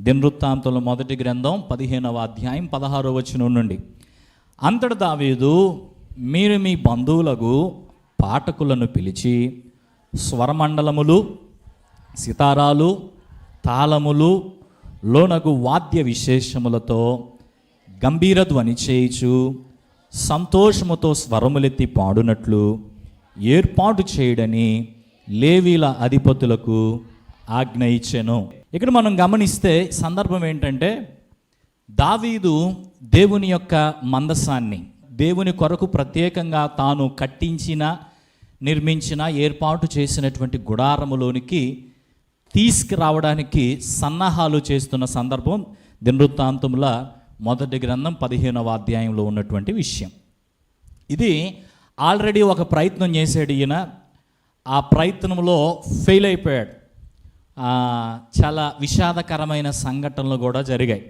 దినవృత్తాంతుల మొదటి గ్రంథం పదిహేనవ అధ్యాయం పదహారవ వచనం నుండి. అంతటి దావీదు మీరు మీ బంధువులకు పాఠకులను పిలిచి స్వరమండలములు సితారాలు తాళములు లోనగు వాద్య విశేషములతో గంభీర ధ్వని చేయుచు సంతోషముతో స్వరములెత్తి పాడునట్లు ఏర్పాటు చేయడని లేవీల అధిపతులకు ఆజ్ఞ ఇచ్చెను. ఇక్కడ మనం గమనిస్తే సందర్భం ఏంటంటే దావీదు దేవుని యొక్క మందసాన్ని దేవుని కొరకు ప్రత్యేకంగా తాను కట్టించిన నిర్మించిన ఏర్పాటు చేసినటువంటి గుడారములోనికి తీసుకురావడానికి సన్నాహాలు చేస్తున్న సందర్భం దినవృత్తాంతముల మొదటి గ్రంథం పదిహేనవ అధ్యాయంలో ఉన్నటువంటి విషయం. ఇది ఆల్రెడీ ఒక ప్రయత్నం చేశాడు ఈయన. ఆ ప్రయత్నంలో ఫెయిల్ అయిపోయాడు. చాలా విషాదకరమైన సంఘటనలు కూడా జరిగాయి.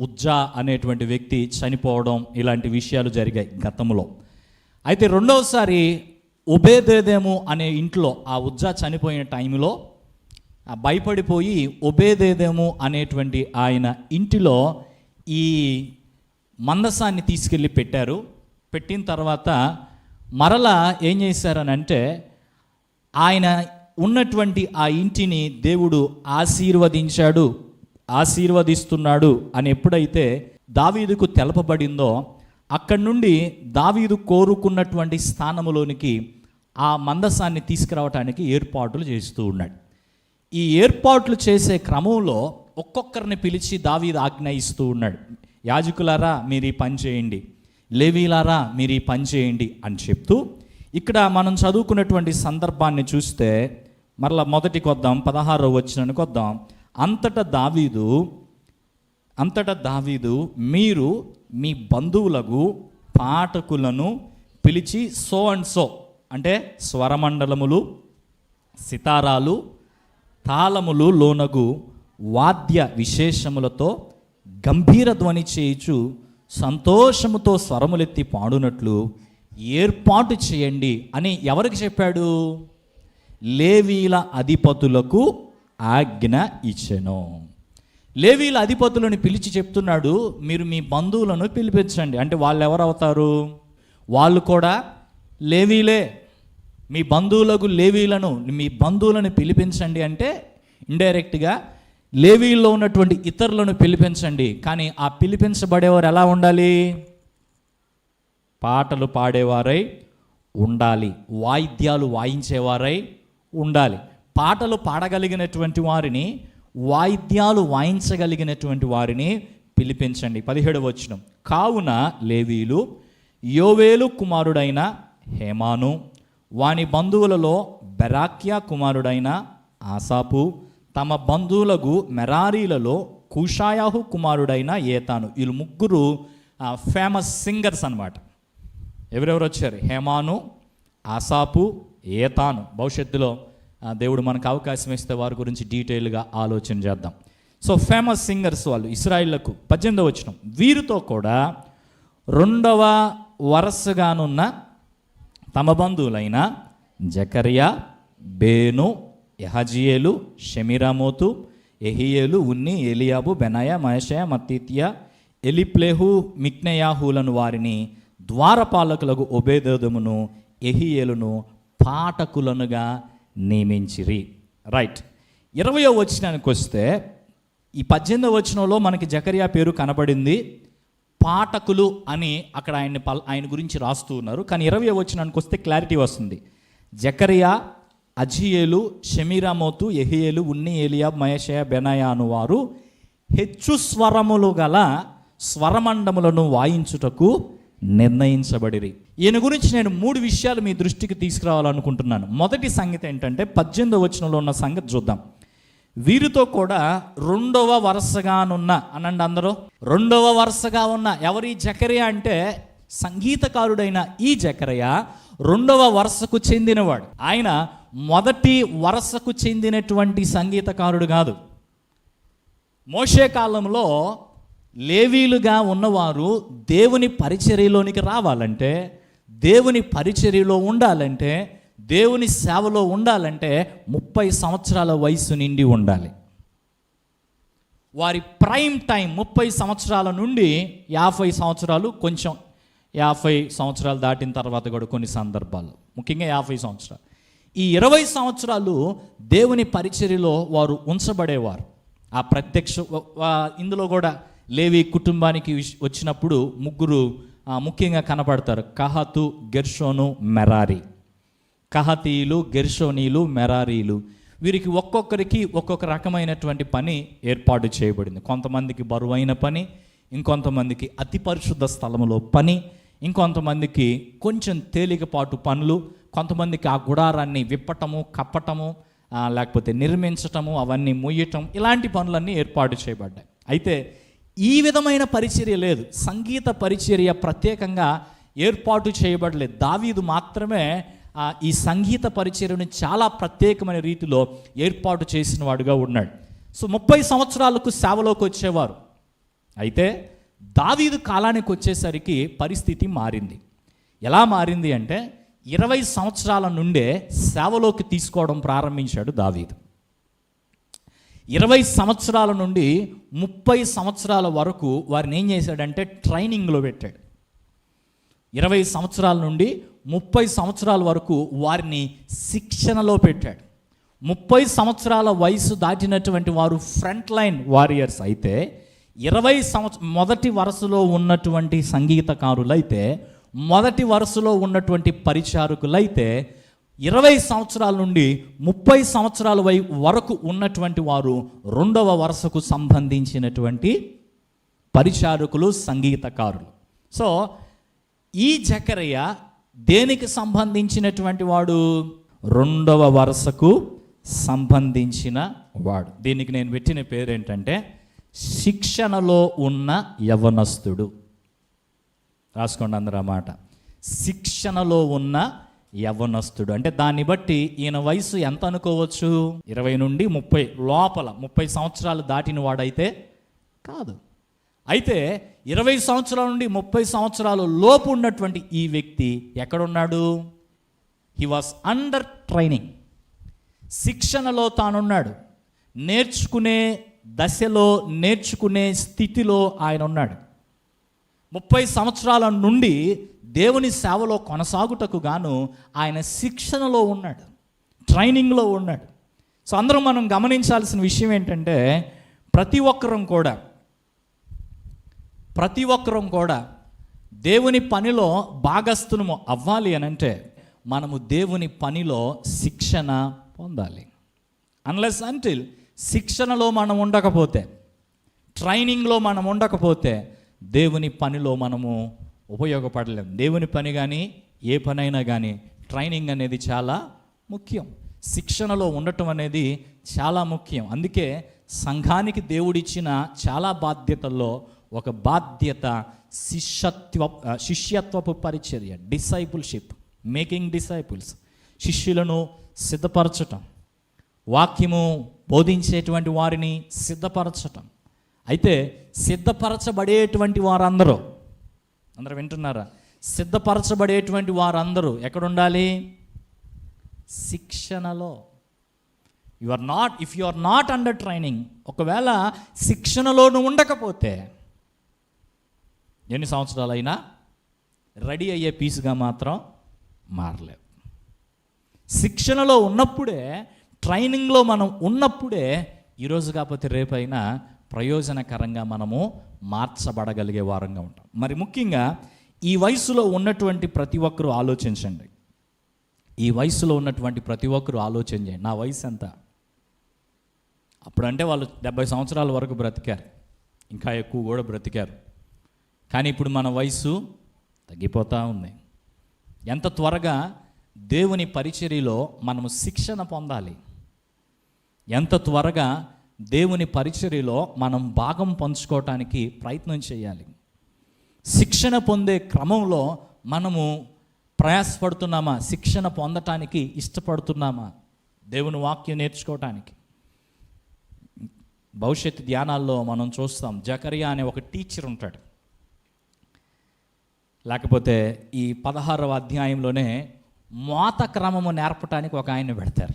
ఉజ్జా అనేటువంటి వ్యక్తి చనిపోవడం ఇలాంటి విషయాలు జరిగాయి గతంలో. అయితే రెండవసారి ఉబేదేదేము అనే ఇంట్లో ఆ ఉజ్జా చనిపోయిన టైంలో భయపడిపోయి ఒబేదేదేము అనేటువంటి ఆయన ఇంటిలో ఈ మందసాన్ని తీసుకెళ్ళి పెట్టారు. పెట్టిన తర్వాత మరలా ఏం చేశారనంటే ఆయన ఉన్నటువంటి ఆ ఇంటిని దేవుడు ఆశీర్వదించాడు ఆశీర్వదిస్తున్నాడు అని ఎప్పుడైతే దావీదుకు తెలపబడిందో అక్కడి నుండి దావీదు కోరుకున్నటువంటి స్థానములోనికి ఆ మందసాన్ని తీసుకురావటానికి ఏర్పాట్లు చేస్తూ ఉన్నాడు. ఈ ఏర్పాట్లు చేసే క్రమంలో ఒక్కొక్కరిని పిలిచి దావీదు ఆజ్ఞయిస్తూ ఉన్నాడు. యాజకులారా మీరు ఈ పని చేయండి. లేవీలారా మీరు ఈ పని చేయండి అని చెప్తూ ఇక్కడ మనం చదువుకున్నటువంటి సందర్భాన్ని చూస్తే మరలా మొదటికి వద్దాం పదహారో వచ్చినానికి వద్దాం అంతటా దావీదు అంతటా దావీదు మీరు మీ బంధువులకు పాఠకులను పిలిచి సో అండ్ సో అంటే స్వరమండలములు సితారాలు తాళములు లోనగు వాద్య విశేషములతో గంభీర ధ్వని చేయుచు సంతోషముతో స్వరములెత్తి పాడునట్లు ఏర్పాటు చేయండి అని ఎవరికి చెప్పాడు? లేవీల అధిపతులకు ఆజ్ఞ ఇచ్చెను. లేవీల అధిపతులను పిలిచి చెప్తున్నాడు మీరు మీ బంధువులను పిలిపించండి. అంటే వాళ్ళు ఎవరవుతారు వాళ్ళు కూడా లేవీలే మీ బంధువులకు లేవీలను మీ బంధువులను పిలిపించండి అంటే ఇండైరెక్ట్గా లేవీల్లో ఉన్నటువంటి ఇతరులను పిలిపించండి. కానీ ఆ పిలిపించబడేవారు ఎలా ఉండాలి? పాటలు పాడేవారై ఉండాలి వాయిద్యాలు వాయించేవారై ఉండాలి. పాటలు పాడగలిగినటువంటి వారిని వాయిద్యాలు వాయించగలిగినటువంటి వారిని పిలిపించండి. పదిహేడు వచనం. కావున లేవీలు యోవేలు కుమారుడైన హేమాను వాని బంధువులలో బెరాక్యా కుమారుడైన ఆసాపు తమ బంధువులకు మెరారీలలో కుషాయాహు కుమారుడైన ఏతాను. వీళ్ళు ముగ్గురు ఫేమస్ సింగర్స్ అనమాట ఎవరెవరు వచ్చారు? హేమాను ఆసాపు ఏతాను. భవిష్యత్తులో దేవుడు మనకు అవకాశం ఇస్తే వారి గురించి డీటెయిల్గా ఆలోచన చేద్దాం. సో ఫేమస్ సింగర్స్ వాళ్ళు ఇస్రాయిళ్ళకు పద్దెనిమిదవ వచ్చిన వీరితో కూడా రెండవ వరుసగానున్న తమ బంధువులైన జకరియా బేను యహజియేలు షమిరామోతు ఎహియేలు ఉన్ని ఎలియాబు బెనయ మహేషయ మతీత్య ఎలిప్లేహు మిక్నయాహులను వారిని ద్వారపాలకులకు ఒబేదోదమును ఎహియేలును పాఠకులనుగా నియమించిరి. రైట్ ఇరవయో వచనానికి వస్తే ఈ పద్దెనిమిదో వచనంలో మనకి జకరియా పేరు కనబడింది. పాఠకులు అని అక్కడ ఆయన్ని పల్ ఆయన గురించి రాస్తూ ఉన్నారు. కానీ ఇరవై వచనానికి వస్తే క్లారిటీ వస్తుంది. జకరియా అజియేలు షమీరామోతు ఎహియేలు ఉన్ని ఏలియా మయషయ బెనయా అనువారు హెచ్చు స్వరములు గల స్వరమండములను వాయించుటకు నిర్ణయించబడిరి. ఈయన గురించి నేను మూడు విషయాలు మీ దృష్టికి తీసుకురావాలనుకుంటున్నాను. మొదటి సంగతి ఏంటంటే పద్దెనిమిదో వచనంలో ఉన్న సంగతి చూద్దాం. వీరితో కూడా రెండవ వరుసగానున్న అనండి అందరూ రెండవ వరుసగా ఉన్న ఎవరి జకరియా అంటే సంగీతకారుడైన ఈ జకరయ రెండవ వరుసకు చెందినవాడు. ఆయన మొదటి వరుసకు చెందినటువంటి సంగీతకారుడు కాదు. మోషే కాలంలో లేవీలుగా ఉన్నవారు దేవుని పరిచర్యలోనికి రావాలంటే దేవుని పరిచర్యలో ఉండాలంటే దేవుని సేవలో ఉండాలంటే ముప్పై సంవత్సరాల వయసు నిండి ఉండాలి. వారి ప్రైమ్ టైం ముప్పై సంవత్సరాల నుండి యాభై సంవత్సరాలు కొంచెం యాభై సంవత్సరాలు దాటిన తర్వాత కూడా కొన్ని సందర్భాలు ముఖ్యంగా యాభై సంవత్సరాలు. ఈ ఇరవై సంవత్సరాలు దేవుని పరిచర్యలో వారు ఉంచబడేవారు. ఆ ప్రత్యక్ష ఇందులో కూడా లేవి కుటుంబానికి వచ్చినప్పుడు ముగ్గురు ముఖ్యంగా కనపడతారు. కహతు గెర్షోను మెరారి. కహతీయులు గెర్షోనీలు మెరారీలు. వీరికి ఒక్కొక్కరికి ఒక్కొక్క రకమైనటువంటి పని ఏర్పాటు చేయబడింది. కొంతమందికి బరువైన పని ఇంకొంతమందికి అతి పరిశుద్ధ స్థలములో పని ఇంకొంతమందికి కొంచెం తేలికపాటు పనులు కొంతమందికి ఆ గుడారాన్ని విప్పటము కప్పటము లేకపోతే నిర్మించటము అవన్నీ ముయ్యటం ఇలాంటి పనులన్నీ ఏర్పాటు చేయబడ్డాయి. అయితే ఈ విధమైన పరిచర్య లేదు. సంగీత పరిచర్య ప్రత్యేకంగా ఏర్పాటు చేయబడలేదు. దావీదు మాత్రమే ఈ సంగీత పరిచర్యను చాలా ప్రత్యేకమైన రీతిలో ఏర్పాటు చేసిన వాడుగా ఉన్నాడు. సో ముప్పై సంవత్సరాలకు సేవలోకి వచ్చేవారు. అయితే దావీదు కాలానికి వచ్చేసరికి పరిస్థితి మారింది. ఎలా మారింది అంటే ఇరవై సంవత్సరాల నుండే సేవలోకి తీసుకోవడం ప్రారంభించాడు దావీదు. ఇరవై సంవత్సరాల నుండి ముప్పై సంవత్సరాల వరకు వారిని ఏం చేశాడంటే ట్రైనింగ్లో పెట్టాడు. ఇరవై సంవత్సరాల నుండి ముప్పై సంవత్సరాల వరకు వారిని శిక్షణలో పెట్టాడు. ముప్పై సంవత్సరాల వయసు దాటినటువంటి వారు ఫ్రంట్ లైన్ వారియర్స్ అయితే ఇరవై సంవత్స మొదటి వరుసలో ఉన్నటువంటి సంగీతకారులైతే మొదటి వరుసలో ఉన్నటువంటి పరిచారకులైతే ఇరవై సంవత్సరాల నుండి ముప్పై సంవత్సరాల వై వరకు ఉన్నటువంటి వారు రెండవ వరుసకు సంబంధించినటువంటి పరిచారకులు సంగీతకారులు. సో ఈ జకరయ్య దేనికి సంబంధించినటువంటి వాడు? రెండవ వరుసకు సంబంధించిన వాడు. దీనికి నేను పెట్టిన పేరు ఏంటంటే శిక్షణలో ఉన్న యవనస్తుడు. రాసుకోండి అందరూ మాట. శిక్షణలో ఉన్న యవనస్తుడు అంటే దాన్ని బట్టి ఈయన వయసు ఎంత అనుకోవచ్చు? ఇరవై నుండి ముప్పై లోపల ముప్పై సంవత్సరాలు దాటిన వాడైతే కాదు. అయితే ఇరవై సంవత్సరాల నుండి ముప్పై సంవత్సరాలు లోపు ఉన్నటువంటి ఈ వ్యక్తి ఎక్కడున్నాడు? హీ వాస్ అండర్ ట్రైనింగ్ శిక్షణలో తానున్నాడు. నేర్చుకునే దశలో నేర్చుకునే స్థితిలో ఆయన ఉన్నాడు. ముప్పై సంవత్సరాల నుండి దేవుని సేవలో కొనసాగుటకు గాను ఆయన శిక్షణలో ఉన్నాడు. ట్రైనింగ్లో ఉన్నాడు. సో అందరం మనం గమనించాల్సిన విషయం ఏంటంటే ప్రతి ఒక్కరం కూడా ప్రతి ఒక్కరం కూడా దేవుని పనిలో భాగస్థునము అవ్వాలి అని అంటే మనము దేవుని పనిలో శిక్షణ పొందాలి. అన్లెస్ అంటిల్ శిక్షణలో మనం ఉండకపోతే ట్రైనింగ్లో మనం ఉండకపోతే దేవుని పనిలో మనము ఉపయోగపడలేం. దేవుని పని కానీ ఏ పనైనా కానీ ట్రైనింగ్ అనేది చాలా ముఖ్యం. శిక్షణలో ఉండటం అనేది చాలా ముఖ్యం. అందుకే సంఘానికి దేవుడిచ్చిన చాలా బాధ్యతల్లో ఒక బాధ్యత శిష్యత్వ శిష్యత్వపు పరిచర్య డిసైపుల్షిప్ మేకింగ్ డిసైపుల్స్. శిష్యులను సిద్ధపరచటం వాక్యము బోధించేటువంటి వారిని సిద్ధపరచటం. అయితే సిద్ధపరచబడేటువంటి వారందరూ అందరూ వింటున్నారా? సిద్ధపరచబడేటువంటి వారందరూ ఎక్కడుండాలి? శిక్షణలో. You are not if you are not under training ఒకవేళ శిక్షణలోను ఉండకపోతే ఎన్ని సంవత్సరాలైనా రెడీ అయ్యే పీసుగా మాత్రం మారలేవు. శిక్షణలో ఉన్నప్పుడే ట్రైనింగ్లో మనం ఉన్నప్పుడే ఈరోజు కాకపోతే రేపైనా ప్రయోజనకరంగా మనము మార్చబడగలిగే వారంగా ఉంటాం. మరి ముఖ్యంగా ఈ వయసులో ఉన్నటువంటి ప్రతి ఒక్కరూ ఆలోచించండి. ఈ వయసులో ఉన్నటువంటి ప్రతి ఒక్కరూ ఆలోచన చేయండి నా వయసు ఎంత? అప్పుడంటే వాళ్ళు డెబ్బై సంవత్సరాల వరకు బ్రతికారు. ఇంకా ఎక్కువ కూడా బ్రతికారు. కానీ ఇప్పుడు మన వయసు తగ్గిపోతూ ఉంది. ఎంత త్వరగా దేవుని పరిచర్యలో మనము శిక్షణ పొందాలి. ఎంత త్వరగా దేవుని పరిచర్యలో మనం భాగం పంచుకోవటానికి ప్రయత్నం చేయాలి. శిక్షణ పొందే క్రమంలో మనము ప్రయాసపడుతున్నామా? శిక్షణ పొందటానికి ఇష్టపడుతున్నామా? దేవుని వాక్యం నేర్చుకోవటానికి. భవిష్యత్తు ధ్యానాల్లో మనం చూస్తాం జకరియా అనే ఒక టీచర్ ఉంటాడు. లేకపోతే ఈ పదహారవ అధ్యాయంలోనే మోత క్రమము నేర్పటానికి ఒక ఆయన పెడతారు.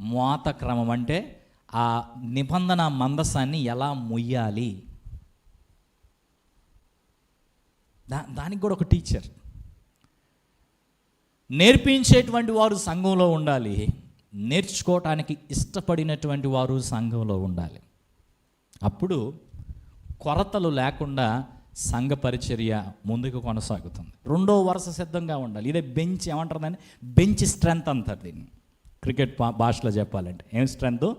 మోత క్రమం అంటే ఆ నిబంధన మందసాన్ని ఎలా మొయ్యాలి? దా దానికి కూడా ఒక టీచర్. నేర్పించేటువంటి వారు సంఘంలో ఉండాలి. నేర్చుకోవటానికి ఇష్టపడినటువంటి వారు సంఘంలో ఉండాలి. అప్పుడు కొరతలు లేకుండా సంఘ పరిచర్య ముందుకు కొనసాగుతుంది. రెండో వరుస సిద్ధంగా ఉండాలి. ఇదే బెంచ్ ఏమంటారు దాన్ని? బెంచ్ స్ట్రెంత్ అంటారు దీన్ని. క్రికెట్ భాషలో చెప్పాలంటే. ఏం స్ట్రెంత్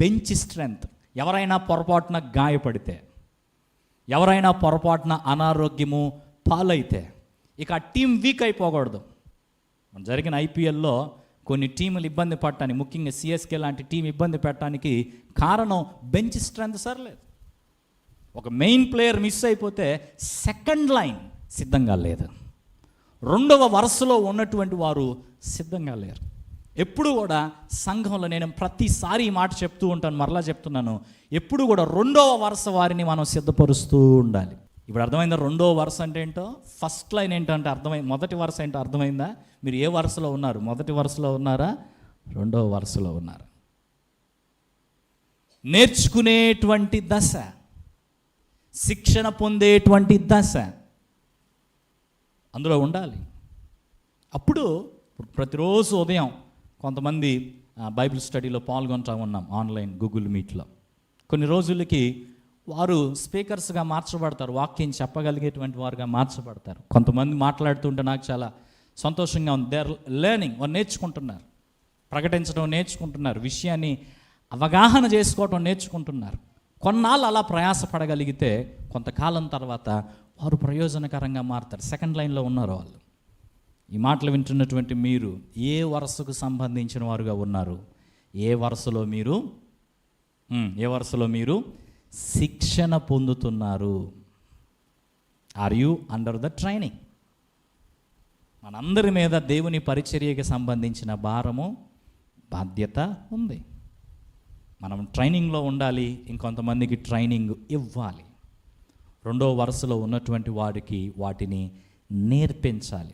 బెంచ్ స్ట్రెంత్ ఎవరైనా పొరపాటున గాయపడితే ఎవరైనా పొరపాటున అనారోగ్యము పాలైతే ఇక ఆ టీం వీక్ అయిపోకూడదు. జరిగిన ఐపీఎల్లో కొన్ని టీములు ఇబ్బంది పడటానికి ముఖ్యంగా సిఎస్కే లాంటి టీం ఇబ్బంది పెట్టడానికి కారణం బెంచ్ స్ట్రెంత్ సర్లేదు ఒక మెయిన్ ప్లేయర్ మిస్ అయిపోతే సెకండ్ లైన్ సిద్ధంగా లేదు. రెండవ వరుసలో ఉన్నటువంటి వారు సిద్ధంగా లేరు. ఎప్పుడు కూడా సంఘంలో నేను ప్రతిసారి ఈ మాట చెప్తూ ఉంటాను మరలా చెప్తున్నాను. ఎప్పుడు కూడా రెండవ వరుస వారిని మనం సిద్ధపరుస్తూ ఉండాలి. ఇప్పుడు అర్థమైందా? రెండవ వరుస అంటే ఏంటో? ఫస్ట్ లైన్ ఏంటంటే అర్థమైంది మొదటి వరుస ఏంటో అర్థమైందా? మీరు ఏ వరుసలో ఉన్నారు? మొదటి వరుసలో ఉన్నారా? రెండవ వరుసలో ఉన్నారు? నేర్చుకునేటువంటి దశ శిక్షణ పొందేటువంటి దశ అందులో ఉండాలి. అప్పుడు ప్రతిరోజు ఉదయం కొంతమంది బైబిల్ స్టడీలో పాల్గొంటా ఉన్నాం ఆన్లైన్ గూగుల్ మీట్లో. కొన్ని రోజులకి వారు స్పీకర్స్గా మార్చబడతారు వాక్యం చెప్పగలిగేటువంటి వారుగా మార్చబడతారు. కొంతమంది మాట్లాడుతుంటే నాకు చాలా సంతోషంగా ఉంది. దేర్ లెర్నింగ్ వారు నేర్చుకుంటున్నారు. ప్రకటించడం నేర్చుకుంటున్నారు. విషయాన్ని అవగాహన చేసుకోవటం నేర్చుకుంటున్నారు. కొన్నాళ్ళు అలా ప్రయాసపడగలిగితే కొంతకాలం తర్వాత వారు ప్రయోజనకరంగా మారుతారు. సెకండ్ లైన్లో ఉన్నారు వాళ్ళు. ఈ మాటలు వింటున్నటువంటి మీరు ఏ వరుసకు సంబంధించిన వారుగా ఉన్నారు? ఏ వరుసలో మీరు? ఏ వరుసలో మీరు శిక్షణ పొందుతున్నారు? Are you under the training మనందరి మీద దేవుని పరిచర్యకి సంబంధించిన భారము బాధ్యత ఉంది. మనం ట్రైనింగ్లో ఉండాలి ఇంకొంతమందికి ట్రైనింగ్ ఇవ్వాలి. రెండో వరుసలో ఉన్నటువంటి వాడికి వాటిని నేర్పించాలి.